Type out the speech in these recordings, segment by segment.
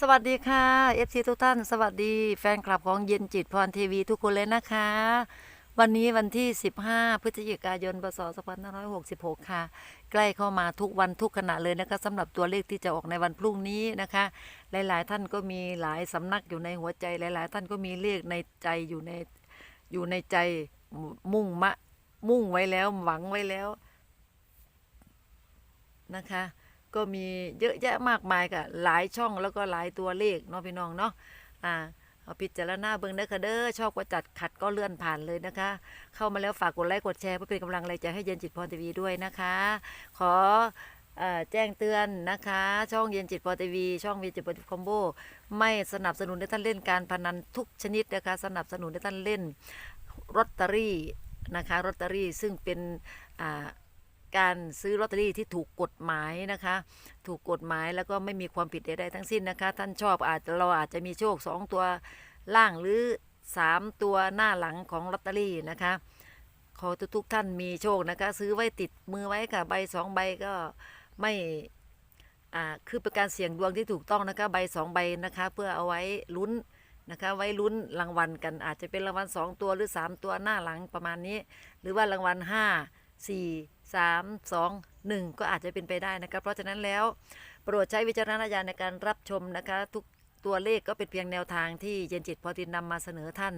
สวัสดีค่ะ FC ทุกท่าน สวัสดีแฟนคลับของเย็นจิตพรทีวีทุกคนเลยนะคะ วันนี้วันที่ 15 พฤศจิกายนพศ2566 ค่ะ ใกล้เข้ามาทุกวันทุกขณะเลยนะคะสำหรับตัวเลขที่จะออกในวันพรุ่งนี้นะคะ หลาย ๆ ท่านก็มีหลายสำนักอยู่ในหัวใจ หลาย ๆ ท่านก็มีเลขในใจอยู่ในอยู่ในใจมุ่งมะมุ่งไว้แล้วหวังไว้แล้วนะคะ ก็มีเยอะแยะมากมายค่ะหลายช่องแล้วก็หลายตัวเลขเนาะพี่น้องเนาะอ่าเอาพิจารณาเบิ่งเด้อค่ะเด้อชอบก็จัดขัดก็เลื่อนผ่านเลยนะคะ เข้ามาแล้วฝากกดไลค์กดแชร์เพื่อเป็นกำลังแรงใจให้เย็นจิตพรทีวีด้วยนะคะ ขอแจ้งเตือนนะคะ ช่องเย็นจิตพรทีวีช่องเย็นจิตพรทีวีคอมโบไม่สนับสนุนให้ท่านเล่นการพนันทุกชนิดนะคะ สนับสนุนให้ท่านเล่นลอตเตอรี่นะคะลอตเตอรี่ซึ่งเป็นอ่า การซื้อลอตเตอรี่ที่ถูกกฎหมายนะคะ ถูกกฎหมายแล้วก็ไม่มีความผิดใดๆทั้งสิ้นนะคะ ท่านชอบอาจจะเราอาจจะมีโชค 2 ตัวล่างหรือ 3 ตัวหน้าหลังของลอตเตอรี่นะคะ ขอทุกๆท่านมีโชคนะคะ ซื้อไว้ติดมือไว้ค่ะใบสองใบก็ไม่อ่าคือเป็นการเสี่ยงดวงที่ถูกต้องนะคะใบสองใบนะคะ เพื่อเอาไว้ลุ้นนะคะไว้ลุ้นรางวัลกันอาจจะเป็นรางวัลสองตัวหรือ 3 ตัวหน้าหลังประมาณนี้ หรือว่ารางวัลห้าสี่สามสองหนึ่งก็อาจจะเป็นไปได้นะครับเพราะฉะนั้นแล้วโปรดใช้วิจารณญาณในการรับชมนะคะทุกตัวเลขก็เป็นเพียงแนวทางที่เย็นจิตพอตินนำมาเสนอท่าน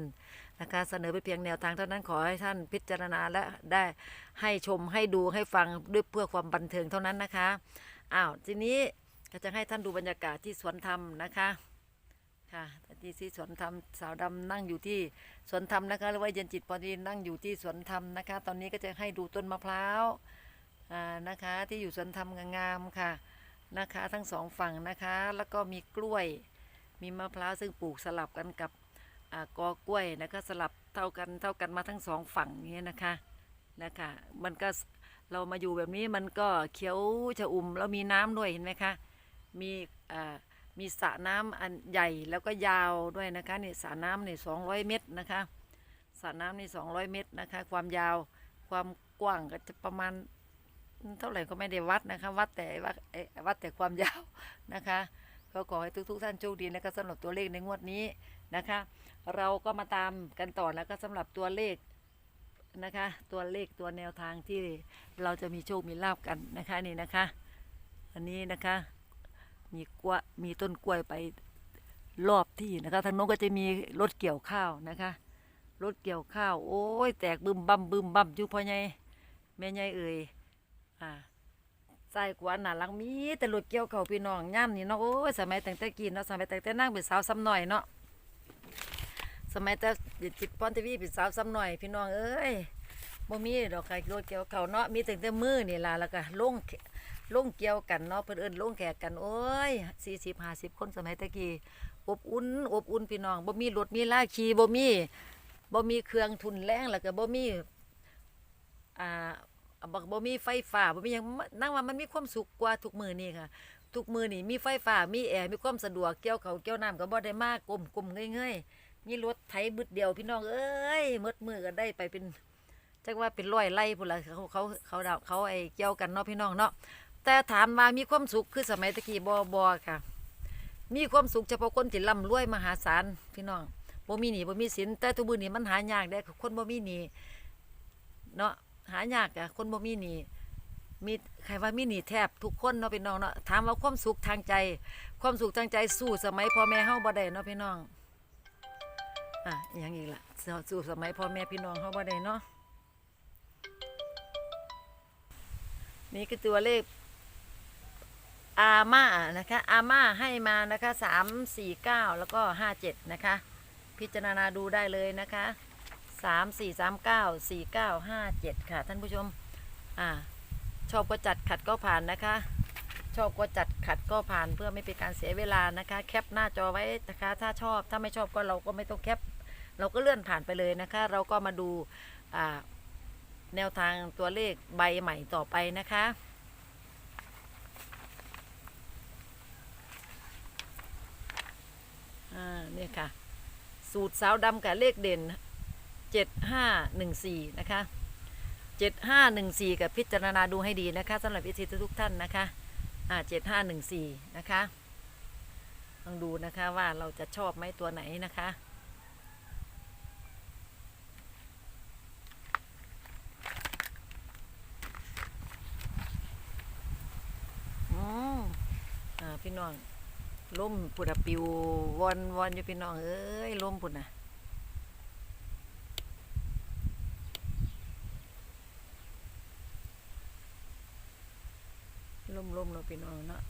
นะคะเสนอเป็นเพียงแนวทางเท่านั้นขอให้ท่านพิจารณาและได้ให้ชมให้ดูให้ฟังด้วยเพื่อความบันเทิงเท่านั้นนะคะอ้าวทีนี้ก็จะให้ท่านดูบรรยากาศที่สวนธรรมนะคะ ค่ะที่ที่สวนธรรมสาวดำนั่งอยู่ที่สวนธรรมนะคะหรือว่าเย็นจิตพอดีนั่งอยู่ที่สวนธรรมนะคะ ตอนนี้ก็จะให้ดูต้นมะพร้าวนะคะที่อยู่สวนธรรมงามๆค่ะนะคะ ทั้งสองฝั่งนะคะ แล้วก็มีกล้วย มีมะพร้าวซึ่งปลูกสลับกันกับอกอกล้วยนะคะสลับเท่ากันเท่ากันมาทั้งสองฝั่งอย่างเงี้นะคะนะคะมันก็เรามาอยู่แบบนี้มันก็เขียวชอุ่มแล้วมีน้ำด้วยเห็นไหมคะมีอ่า มีสระน้ำอันใหญ่แล้วก็ยาวด้วยนะคะนี่สระน้ำนี่สองร้อยเมตรนะคะสระน้ำนี่สองร้อยเมตรนะคะ ความยาวความกว้างก็จะประมาณเท่าไหร่ก็ไม่ได้วัดนะคะวัดแต่วัดวัดแต่ความยาวนะคะก็ขอให้ทุกๆท่านโชคดีนะคะสำหรับตัวเลขในงวดนี้นะคะ เราก็มาตามกันต่อนะคะสำหรับตัวเลขนะคะ ตัวเลขตัวแนวทางที่เราจะมีโชคมีลาบกันนะคะนี่นะคะ อันนี้นะคะ มีกล้วยมีต้นกล้วยไปรอบที่นะคะทางโน้นก็จะมีรถเกี่ยวข้าวนะคะรถเกี่ยวข้าว โอ้ยแตกบึมบั่มบึมบั่มอยู่พ่อใหญ่แม่ใหญ่เอ่ยอ่าใส่กวนหนาหลังมีแต่รถเกี่ยวข้าวพี่น้องย่ำนี่เนาะโอ้ยสมัยแต่งแต่กินเนาะสมัยแต่งแต่นั่งเป็นสาวซ้ำหน่อยเนาะสมัยแต่จิตพรทีวีเป็นสาวซ้ำหน่อย พี่น้องเอ้ยบ่มีดอกไก่รถเกี่ยวข้าวเนาะมีแต่งแต่มือนี่ล่ะแล้วก็ลง ลงเกี่ยวกันเนาะเพิ่นเอิ้นลงแขกกันโอ้ยสี่สิบห้าสิบคนสมัยตะกี้อบอุ่นอบอุ่นพี่น้องบ่มีรถมีลาขี่บ่มีบ่มีเครื่องทุนแรงแล้วก็บ่มีอ่าบ่บ่มีไฟฟ้าบ่มีหยังนั่งว่ามันมีความสุขกว่าทุกมือนี่ค่ะ ทุกมือนี่มีไฟฟ้ามีแอร์มีความสะดวกเกี่ยวเขาเกี่ยวน้ำก็บ่ได้มากกลมกลมเงยๆมีรถไถบึดเดียวพี่น้องเอ้ยมดมือก็ได้ไปเป็นจักว่าเป็นร้อยไร่พุ่นละเขาเขาเขาเขาไอ้เกี่ยวกันเนาะพี่น้องเนาะ แต่ถามว่ามีความสุขคือสมัยตะกี้บอบอค่ะ มีความสุขเฉพาะคนที่ร่ำรวยมหาศาลพี่น้องบ่มีหนี้บ่มีสินแต่ทุกมือนี้มันหายากได้คนบ่มีหนี้เนาะหายากอะคนบ่มีหนี้มีใครว่ามีหนี้แทบทุกคนเนาะพี่น้องเนาะถามว่าความสุขทางใจ ความสุขทางใจสู้สมัยพ่อแม่เฮาบ่ได้เนาะพี่น้องอะอหยังอีกละสู้สมัยพ่อแม่พี่น้องเฮาบ่ได้เนาะนี่คือตัวเลข อาม่านะคะอาม่าให้มานะคะสามสี่เก้าแล้วก็ห้าเจ็ดนะคะ พิจารณาดูได้เลยนะคะสามสี่สามเก้าสี่เก้าห้าเจ็ดค่ะ ท่านผู้ชมอ่าชอบก็จัดขัดก็ผ่านนะคะ ชอบก็จัดขัดก็ผ่านเพื่อไม่เป็นการเสียเวลานะคะ แคปหน้าจอไว้นะคะ ถ้าชอบถ้าไม่ชอบก็เราก็ไม่ต้องแคป เราก็เลื่อนผ่านไปเลยนะคะ เราก็มาดูแนวทางตัวเลขใบใหม่ต่อไปนะคะ อ่าเนี่ยค่ะ สูตรสาวดำกับเลขเด่นเจ็ดห้าหนึ่งสี่นะคะเจ็ดห้าหนึ่งสี่กับพิจารณาดูให้ดีนะคะสำหรับวิธีทุกท่านนะคะอ่าเจ็ดห้าหนึ่งสี่นะคะลองดูนะคะว่าเราจะชอบไหมตัวไหนนะคะอืมอ่าพี่น้อง ล่มปุดะปิววอนวอนอยู่พี่น้องเอ้ยล่มปุดนะล่มล่มเราพี่น้องเนาะ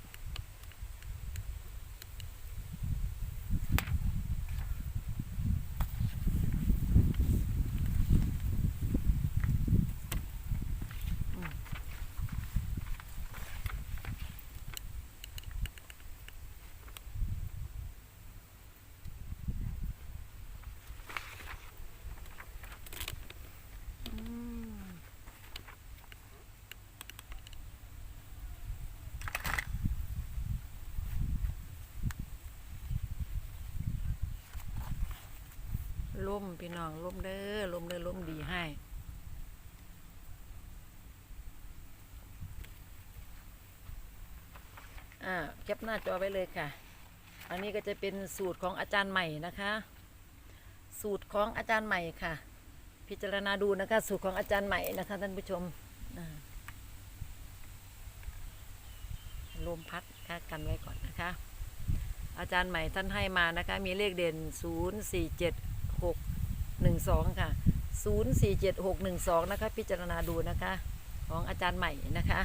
มพี่น้องล่มเด้อล่มเด้อล่มดีให้อ่าแคปหน้าจอไว้เลยค่ะ อันนี้ก็จะเป็นสูตรของอาจารย์ใหม่นะคะ สูตรของอาจารย์ใหม่ค่ะ พิจารณาดูนะคะ สูตรของอาจารย์ใหม่นะคะท่านผู้ชมลมพัดค่ะกันไว้ก่อนนะคะอาจารย์ใหม่ท่านให้มานะคะ มีเลขเด่น 0 4 7 6 1 2 ค่ะ 0 4 7 6 1 2 นะคะ พิจารณาดูนะคะ ของอาจารย์ใหม่นะคะ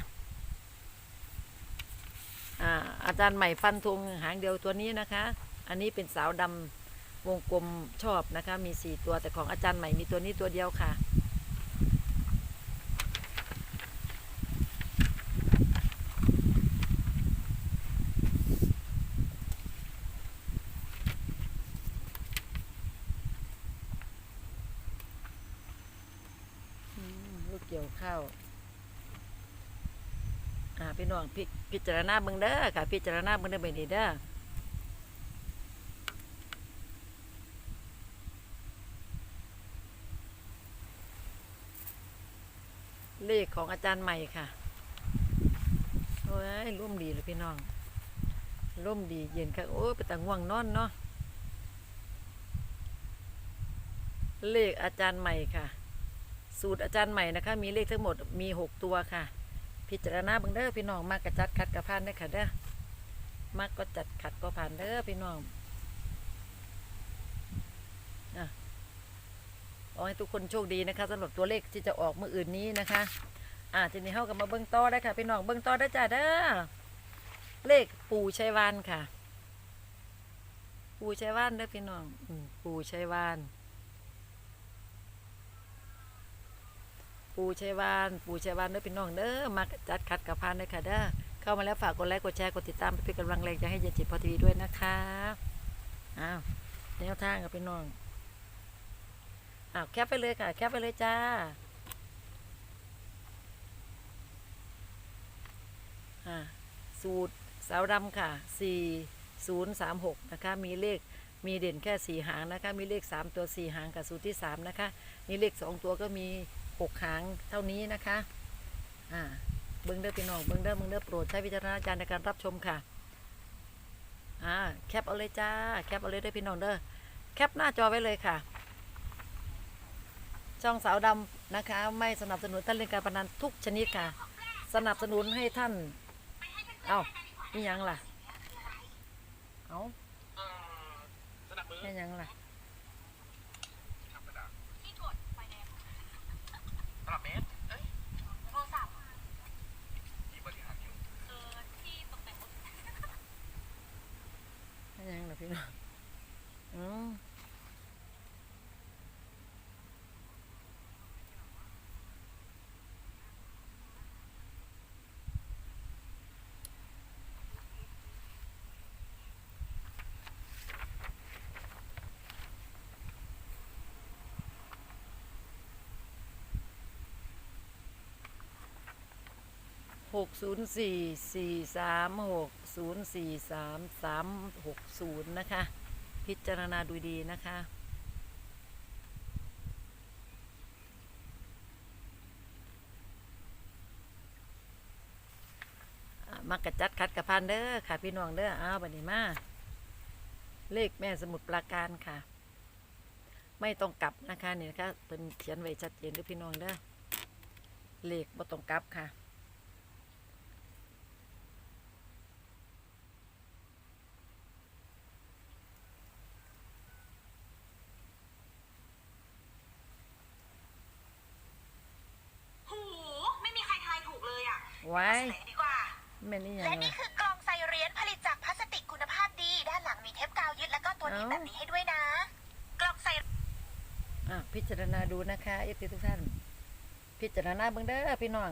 อาอาจารย์ใหม่ฟันธงหางเดียวตัวนี้นะคะ อันนี้เป็นสาวดำวงกลมชอบนะคะ มีสี่ตัวแต่ของอาจารย์ใหม่มีตัวนี้ตัวเดียวค่ะ อืมลูกเกี่ยวข้าว อ่า พี่น้องพิพิจารณาเบิ่งเด้อค่ะ พิจารณาเบิ่งเด้อเบิ่งดีเด้อเลขของอาจารย์ใหม่ค่ะโอ้ยร่มดีเลยพี่น้องร่มดีเย็นค่ะโอ้ยไปแต่ง่วงนอนเนาะเลขอาจารย์ใหม่ค่ะ สูตรอาจารย์ใหม่นะคะ มีเลขทั้งหมดมีหกตัวค่ะ พิจารณาบิ่งเด้อพี่น้องมากกระจัดขัดกระพานได้ค่ะเด้อมากก็จัดขัดก็ผ่านเด้อพี่น้องอะขอให้ทุกคนโชคดีนะคะสำหรับตัวเลขที่จะออกเมื่ออื่นนี้นะคะ อะทีนี้เฮากับมาเบิ่งต่อได้ค่ะ พี่น้องเบิ่งต่อได้จ้าเด้อเลขปู่ชัยวานค่ะ ปู่ชัยวานเด้อพี่น้องอปู่ชัยวาน ปูชัยวาน ปูชัยวานเด้อพี่น้องเด้อมาจัดคัดกับพานเด้อค่ะเด้อเข้ามาแล้วฝากกดไลค์กดแชร์กดติดตามเพื่อเป็นกำลังแรงใจให้เยายจิตพอทีวีด้วยนะคะอ้าวแนวทางกับพี่น้องอ้าวแคปไปเลยค่ะ แคปไปเลยจ้าอ่าสูตรสาวดำค่ะสี่ศูนย์สามหกนะคะ มีเลขมีเด่นแค่สี่หางนะคะ มีเลขสามตัวสี่หางกับสูตรที่สามนะคะ มีเลขสองตัวก็มี หกหางเท่านี้นะคะอ่าเบิ้งเด้อพี่น้องเบิ้งเด้อเบิ้งเด้อโปรดใช้วิจารณญาณในการรับชมค่ะอ่าแคปเอาเลยจ้าแคปเอาเลยเด้อพี่น้องเด้อแคปหน้าจอไว้เลยค่ะ ช่องสาวดำนะคะ ไม่สนับสนุนท่านเล่นการพนันทุกชนิดค่ะ สนับสนุนให้ท่าน เอ้านี่ยังล่ะ เอ้าเอ่อสนับมือนี่ยังล่ะ ธรรมดาตลับเมตรเอ้ย โทรศัพท์ ที่บริหารอยู่ เออที่ตกแต่งรถ นี่ยังล่ะพี่น้องอืม หกศูนย์สี่สี่สามหกศูนย์สี่สามสามหกศูนย์นะคะ พิจารณาดูดีนะคะมักกะจัดคัดกระพันเด้อค่ะ พี่น้องเด้ออ้าวบัดนี้มา เลขแม่สมุดปราการค่ะ ไม่ต้องกลับนะคะนี่นะคะเป็นเขียนไว้ชัดเจนด้วยพี่น้องเด้อเลขบ่ต้องกลับค่ะ หูไม่มีใครทายถูกเลยอะ ไว้เฉลยดีกว่าแม่นี่ยังและไงนี่คือกล่องไซเรียนผลิตจากพลาสติกคุณภาพดี ด้านหลังมีเทปกาวยึดแล้วก็ตัวหนี้เอ้าแบบนี้ให้ด้วยนะ กล่องไซอะพิจารณาดูนะคะเอฟซีทุกท่าน พิจารณาเบิ่งเด้อพี่น้อง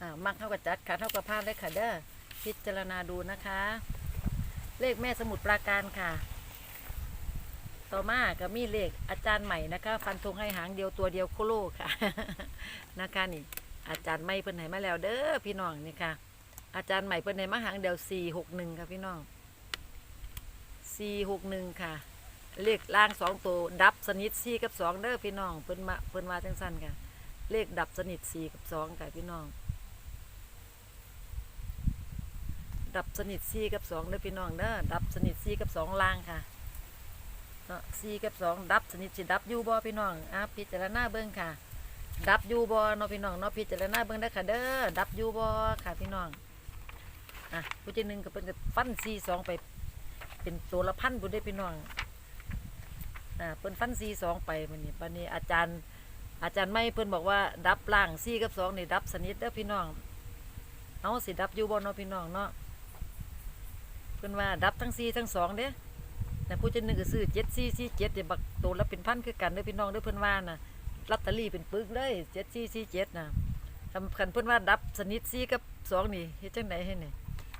อ่ามักเท่ากับจัดขาเท่ากับพลาดเลยค่ะเด้อพิจารณาดูนะคะ เลขแม่สมุดปราการค่ะ ต่อมาก็มีเลขอาจารย์ใหม่นะคะ ฟันธงให้หางเดียวตัวเดียวโคโลค่ะ นะคะนี่ อาจารย์ใหม่เพิ่นให้มาแล้วเด้อพี่น้องนี่ค่ะ อาจารย์ใหม่เพิ่นให้มาหางเดียวสี่หกหนึ่งค่ะพี่น้องสี่หกหนึ่งค่ะ เลขล่างสองตัวดับสนิทสี่กับสองเด้อพี่น้องเพิ่นมาเพิ่นมาจังสั้นค่ะ เลขดับสนิทสี่กับสองค่ะพี่น้อง ดับสนิทสี่กับสองเด้อพี่น้องเด้อดับสนิทสี่กับสองล่างค่ะเนาะสี่กับสองดับสนิทสิดับอยู่บ่พี่น้องอะพิจารณาเบิ่งค่ะ ดับยูบ่เนาะพี่น้องเนาะพิจารณาเบิ่งได้ค่ะเด้อดับยูบ่ค่ะพี่น้องอะผู้ที่หนึ่งก็เป็นฟันสี่สองไป เป็นตัวละพันผู้ได้พี่น้องอ่าเพิ่นฟันซีสองไปมันนี่ปันนี้อาจารย์ อาจารย์ไม่เพิ่นบอกว่า ดับล่างซีกับสองนี่ดับสนิทเด้อพี่น้องเอาสิดับยูบ่เนาะพี่น้องเนาะเพิ่นว่าดับทั้งซีทั้งสองเด้แต่ผู้จะนึงก็ซื้อเจ็ดซีซีเจ็ดเดี๋ยวบักตัวละเป็นพันคือกันเด้อพี่น้องเด้อเพิ่นว่าน่ะ ลอตเตอรี่เป็นปึกเลยเจ็ดซีซีเจ็ดนะทำคันเพิ่อนว่าดับสนิทซีกับสองนี่เฮ็ดจังไดให้นี่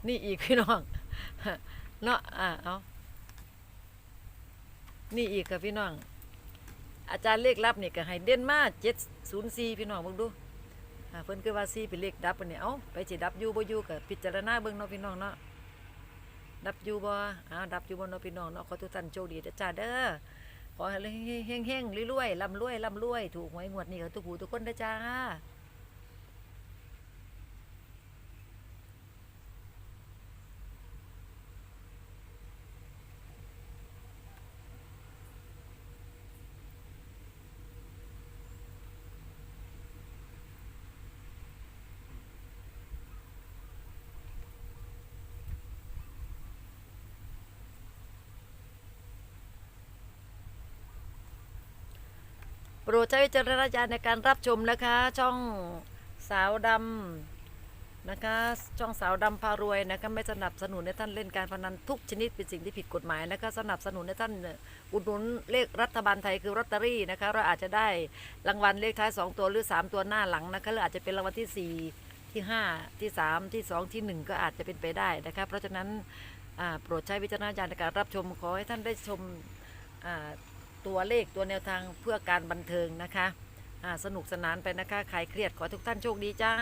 นี่อีกพี่น้องเนาะอ่าเอานี่อีกค่ะพี่น้อง อาจารย์เลขลับนี่ก็ให้เด่นมาเจ็ดศูนย์สี่พี่น้องเบิ่งดูอ่าเพิ่นคือว่าสี่เป็นเลขดับอันนี้เอ้าไปสิดับอยู่บ่อยู่ก็พิจารณาเบิ่งเนาะพี่น้องเนาะดับอยู่บ่อ้าวดับอยู่บ่เนาะพี่น้องเนาะขอทุกท่านโชคดีเด้อจ้าเด้อ ขอให้เฮงๆเฮงๆรวยๆลำรวยลำรวย ถูกหวยงวดนี้กับทุกผู้ทุกคนนะจ้า รดใช้วิจารณญาณในการรับชมนะคะ ช่องสาวดำนะคะช่องสาวดำพารวยนะคะไม่สนับสนุนให้ท่านเล่นการพนันทุกชนิดเป็นสิ่งที่ผิดกฎหมายนะคะสนับสนุนให้ท่านอุดหนุนเลขรัฐบาลไทยคือลอตเตอรี่นะคะเราอาจจะได้รางวัลเลขท้าย 2 ตัวหรือ 3 ตัวหน้าหลังนะคะหรืออาจจะเป็นรางวัลที่ 4 ที่ 5 ที่ 3 ที่ 2 ที่ 1 ก็อาจจะเป็นไปได้นะคะเพราะฉะนั้นโปรดใช้วิจารณญาณในการรับชมขอให้ท่านได้ชมอ่า ตัวเลขตัวแนวทางเพื่อการบันเทิงนะคะสนุกสนานไปนะคะใครเครียดขอทุกท่านโชคดีจ้า